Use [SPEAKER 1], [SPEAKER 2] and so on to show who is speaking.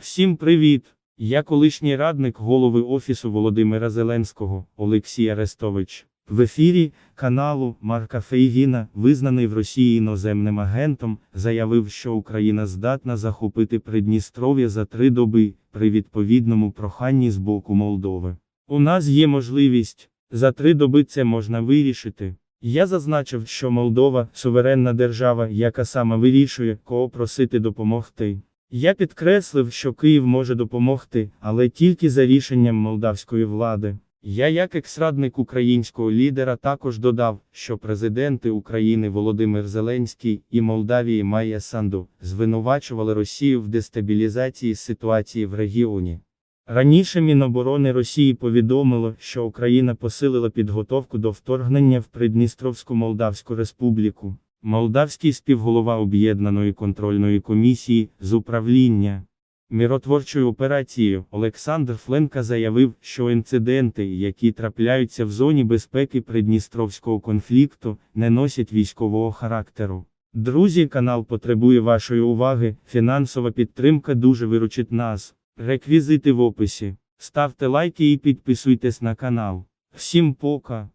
[SPEAKER 1] Всім привіт! Я колишній радник голови Офісу Володимира Зеленського Олексій Арестович. В ефірі каналу Марка Фейгіна, визнаний в Росії іноземним агентом, заявив, що Україна здатна захопити Придністров'я за три доби при відповідному проханні з боку Молдови. У нас є можливість за три доби це можна вирішити. Я зазначив, що Молдова суверенна держава, яка сама вирішує, кого просити допомогти. Я підкреслив, що Київ може допомогти, але тільки за рішенням молдавської влади. Я, як екс-радник українського лідера, також додав, що президенти України Володимир Зеленський і Молдавії Майя Санду звинувачували Росію в дестабілізації ситуації в регіоні. Раніше Міноборони Росії повідомило, що Україна посилила підготовку до вторгнення в Придністровську Молдавську Республіку. Молдавський співголова об'єднаної контрольної комісії з управління миротворчою операцією Олександр Фленка заявив, що інциденти, які трапляються в зоні безпеки Придністровського конфлікту, не носять військового характеру. Друзі, канал потребує вашої уваги. Фінансова підтримка дуже виручить нас. Реквізити в описі. Ставте лайки і підписуйтесь на канал. Всім пока.